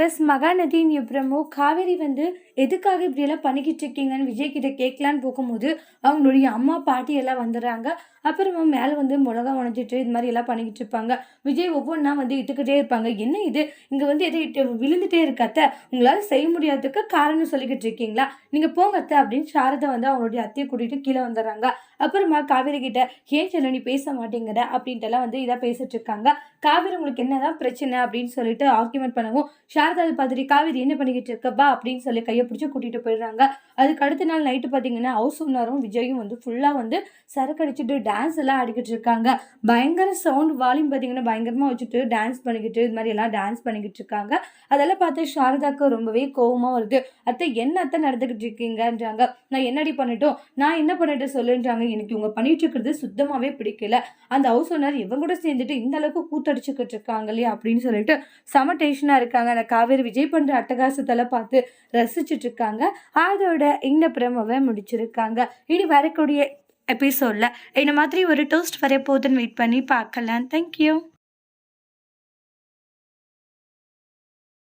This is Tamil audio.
பஸ் மகாநதியின் அப்புறமோ காவேரி வந்து எதுக்காக இப்படியெல்லாம் பண்ணிக்கிட்டு இருக்கீங்கன்னு விஜய் கிட்ட கேட்கலான்னு போகும்போது அவங்களுடைய அம்மா பாட்டி எல்லாம் வந்துடுறாங்க. அப்புறமா மேலே வந்து மிளகா உணஞ்சிட்டு இது மாதிரி எல்லாம் பண்ணிக்கிட்டு இருப்பாங்க. விஜய் ஒவ்வொன்றா வந்து இட்டுக்கிட்டே இருப்பாங்க. என்ன இது? இங்கே வந்து எதை இட்டு விழுந்துட்டே இருக்காத்த உங்களால் செய்ய முடியாததுக்கு காரணம் சொல்லிக்கிட்டு இருக்கீங்களா? நீங்கள் போங்கத்த அப்படின்னு சாரதா வந்து அவங்களுடைய அத்தையை கூட்டிகிட்டு கீழே வந்துடுறாங்க. அப்புறமா காவேரி கிட்ட ஏன் சொல்ல நீ பேச மாட்டேங்கிற? அப்படின்ட்டு எல்லாம் வந்து இதாக பேசிட்டு இருக்காங்க. காவேரி உங்களுக்கு என்னதான் பிரச்சனை? அப்படின்னு சொல்லிட்டு ஆர்குமெண்ட் பண்ணவும் ஷார் அதை பார்த்துட்டு காவேரி என்ன பண்ணிக்கிட்டு இருக்கப்பா அப்படின்னு சொல்லி கையை பிடிச்சி கூட்டிகிட்டு போயிடுறாங்க. அதுக்கு அடுத்த நாள் நைட்டு பார்த்தீங்கன்னா ஹவுஸ் ஓனரும் விஜயும் வந்து ஃபுல்லாக வந்து சரக்கு அடிச்சுட்டு டான்ஸ் எல்லாம் ஆடிக்கிட்டு இருக்காங்க. பயங்கர சவுண்ட் வால்யூம் பார்த்தீங்கன்னா பயங்கரமாக வச்சுட்டு டான்ஸ் பண்ணிக்கிட்டு இது மாதிரி எல்லாம் டான்ஸ் பண்ணிக்கிட்டு இருக்காங்க. அதெல்லாம் பார்த்து சாரதாக்கு ரொம்பவே கோவமாக வருது. அத்தை என்ன அத்தை நடந்துக்கிட்டு இருக்கீங்கன்றாங்க. நான் என்னடி பண்ணிட்டோம்? நான் என்ன பண்ணிட்டு சொல்லுன்றாங்க. எனக்கு இவங்க பண்ணிட்டு இருக்கிறது சுத்தமாகவே பிடிக்கல. அந்த ஹவுஸ் ஓனர் இவங்க கூட சேர்ந்துட்டு இந்த அளவுக்கு கூத்தடிச்சுக்கிட்டு இல்லையா அப்படின்னு சொல்லிட்டு செம டென்ஷனாக இருக்காங்க. அந்த காவேரி விஜய் பண்ணுற அட்டகாசத்தெல்லாம் பார்த்து ரசிச்சுட்டு இருக்காங்க அதோட இந்த பிரமவை முடிச்சிருக்காங்க. இனி வரக்கூடிய எபிசோடில் இந்த மாதிரி ஒரு டோஸ்ட் வரைய போகுதுன்னு வெயிட் பண்ணி பார்க்கலாம். தேங்க்யூ